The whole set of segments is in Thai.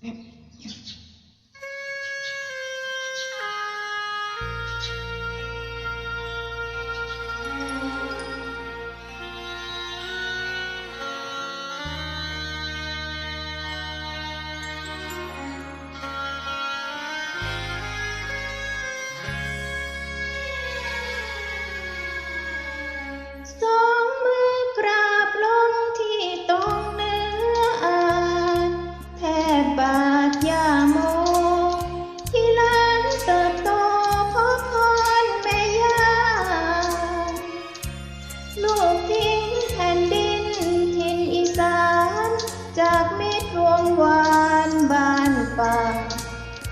Thank.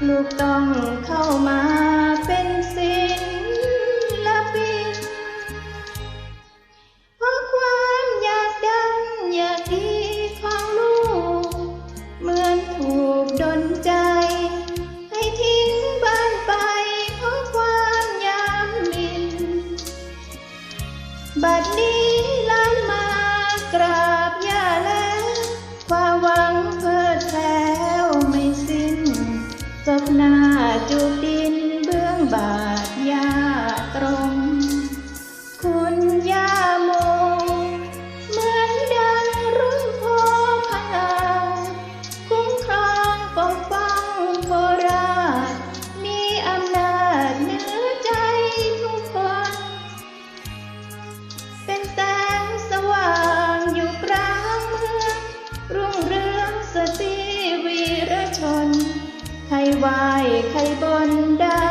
ลูกต้องเข้ามาเป็นศิลปินเพราะความอยากดังอยากดีของลูก เหมือนถูกดนใจ ให้ทิ้งบ้านไปเพราะความยามมิน บัดนี้ล้านมากราบยาแล้ววาว่า ไหวใครบนได้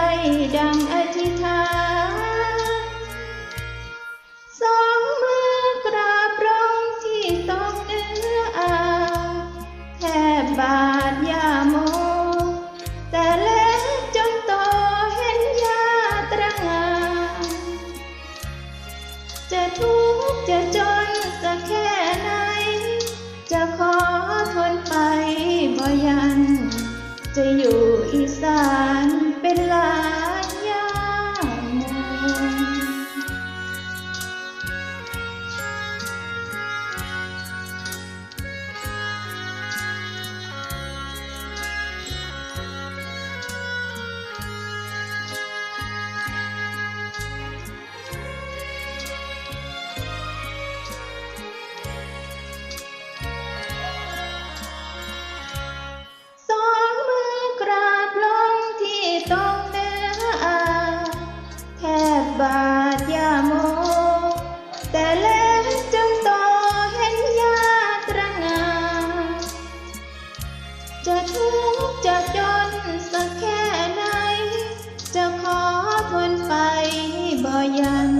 แต่แล้วจงต่อเห็นยาตรงานจะทุกข์จะจนสักแค่ไหน จะขอทนไปบ่ยัน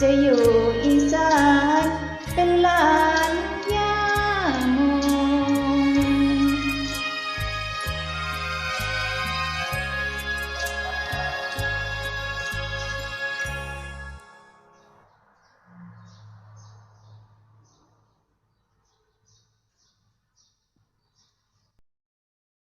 จะอยู่อีสาน